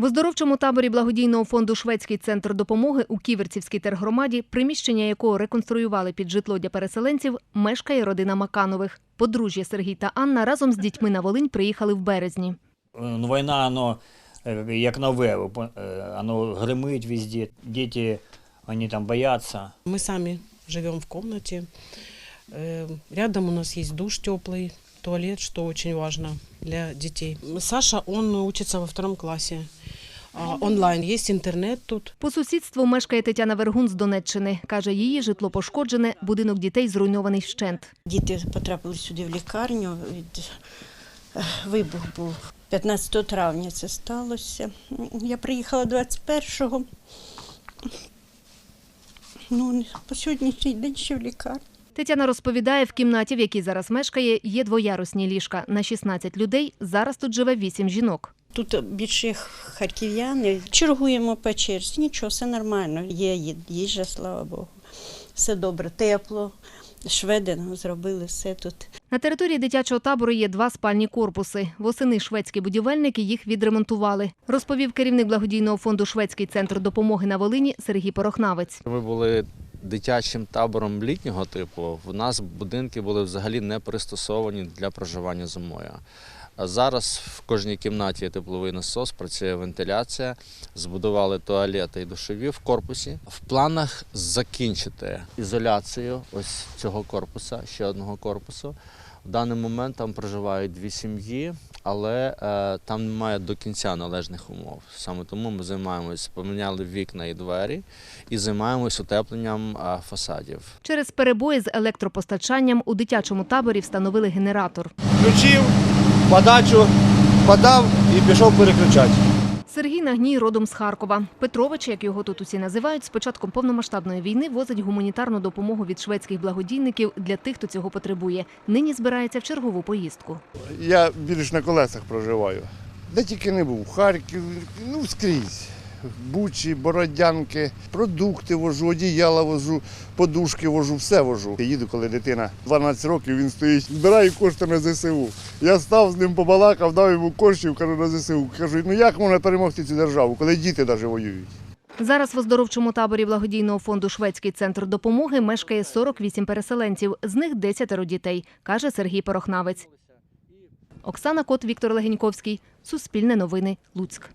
В оздоровчому таборі благодійного фонду Шведський центр допомоги у Ківерцівській тергромаді, приміщення якого реконструювали під житло для переселенців, мешкає родина Маканових. Подружжя Сергій та Анна разом з дітьми на Волинь приїхали в березні. Ну, война, оно э, як нове, ви пон- э, оно гримить везде. Дети, они там боятся. Мы сами живем в комнате. Э, Рядом у нас есть душ теплый, туалет, что очень важно для детей. Саша, он учится во втором классе. А, Онлайн. Есть интернет тут. По сусідству мешкає Тетяна Вергун з Донеччини. Каже, її житло пошкоджене, будинок дітей зруйнований вщент. Діти потрапили сюди в лікарню. Від... е, Вибух був 15 травня це сталося. Я приїхала 21-го. Ну, по сьогоднішній день ще в лікарні. Тетяна розповідає, в кімнаті, в якій зараз мешкає, є двоярусні ліжка на 16 людей. Зараз тут живе 8 жінок. Тут більше харків'яни. Чергуємо по черзі. Нічого, все нормально. Є їжа, слава Богу. Все добре, тепло. Шведи нам зробили все тут. На території дитячого табору є два спальні корпуси. Восени шведські будівельники їх відремонтували, розповів керівник благодійного фонду Шведський центр допомоги на Волині Сергій Порохнавець. Ми були дитячим табором літнього типу. В нас будинки були взагалі не пристосовані для проживання зимою. А зараз в кожній кімнаті є тепловий насос, працює вентиляція, збудували туалети і душові в корпусі. В планах закінчити ізоляцію ось цього корпуса, ще одного корпусу. В даний момент там проживають дві сім'ї, але е, там немає до кінця належних умов. Саме тому ми займаємось, поміняли вікна і двері і займаємось утепленням е, фасадів. Через перебої з електропостачанням у дитячому таборі встановили генератор. включив, подачу подав і пішов переключати. Сергій Нагній родом з Харкова. Петрович, як його тут усі називають, з початком повномасштабної війни возить гуманітарну допомогу від шведських благодійників для тих, хто цього потребує. Нині збирається в чергову поїздку. Я більш на колесах проживаю. Де тільки не був. Харків, ну скрізь. Бучі, Бородянки, продукти вожу, одіяла вожу, подушки вожу, все вожу. Я їду, коли дитина 12 років, він стоїть, збирає кошти на ЗСУ. Я став з ним побалакав, дав йому коштів, кажу на ЗСУ. Кажу, ну як можна перемогти цю державу, коли діти навіть воюють? Зараз в оздоровчому таборі благодійного фонду Шведський центр допомоги мешкає 48 переселенців, з них 10 дітей, каже Сергій Порохнавець. Оксана Кот, Віктор Легеньковський. Суспільне новини. Луцьк.